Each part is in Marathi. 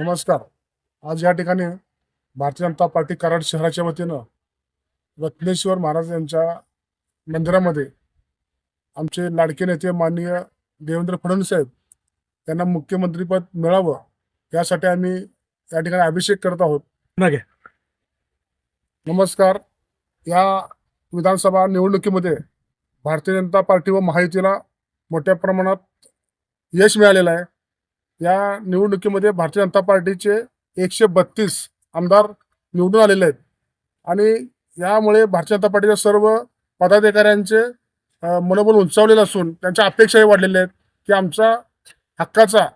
नमस्कार. आज या ठिकाणी भारतीय जनता पार्टी कराड शहराच्या वतीनं रत्नेश्वर महाराज यांच्या मंदिरामध्ये आमचे लाडके नेते माननीय देवेंद्र फडणवीस साहेब यांना मुख्यमंत्रीपद मिळावं यासाठी आम्ही या ठिकाणी अभिषेक करत आहोत. नमस्कार. या विधानसभा निवडणुकीमध्ये भारतीय जनता पार्टी व महायुतीला मोठ्या प्रमाणात यश मिळालेलं आहे. या निवडणुकीमध्ये भारतीय जनता पार्टीचे एकशे बत्तीस आमदार निवडून आलेले आहेत. आणि यामुळे भारतीय जनता पार्टीच्या सर्व पदाधिकाऱ्यांचे मनोबल उंचावलेलं असून त्यांच्या अपेक्षाही वाढलेल्या आहेत की आमचा हक्काचा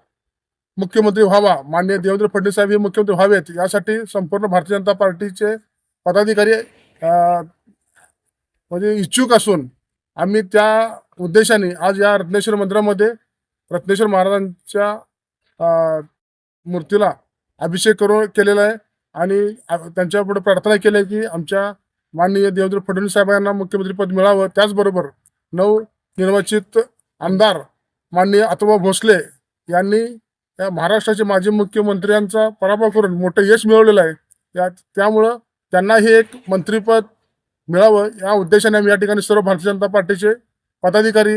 मुख्यमंत्री व्हावा माननीय देवेंद्र फडणवीस साहेब हे मुख्यमंत्री व्हावेत यासाठी संपूर्ण भारतीय जनता पार्टीचे पदाधिकारी म्हणजे इच्छुक असून आम्ही त्या उद्देशाने आज या रत्नेश्वर मंदिरामध्ये रत्नेश्वर महाराजांच्या मूर्तीला अभिषेक करून केलेला आहे. आणि आ- त्यांच्यापुढे प्रार्थना केली आहे की आमच्या माननीय देवेंद्र फडणवीस साहेबांना मुख्यमंत्रीपद मिळावं. त्याचबरोबर नवनिर्वाचित आमदार माननीय अथवा भोसले यांनी या महाराष्ट्राचे माजी मुख्यमंत्र्यांचा पराभव करून मोठं यश मिळवलेलं आहे. या त्यामुळं त्यांनाही एक मंत्रीपद मिळावं. या उद्देशाने आम्ही या ठिकाणी सर्व भारतीय जनता पार्टीचे पदाधिकारी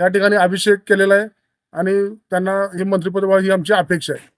या ठिकाणी अभिषेक केलेला आहे. आणि त्यांना हे मंत्रिपद व्हावं ही आमची अपेक्षा आहे.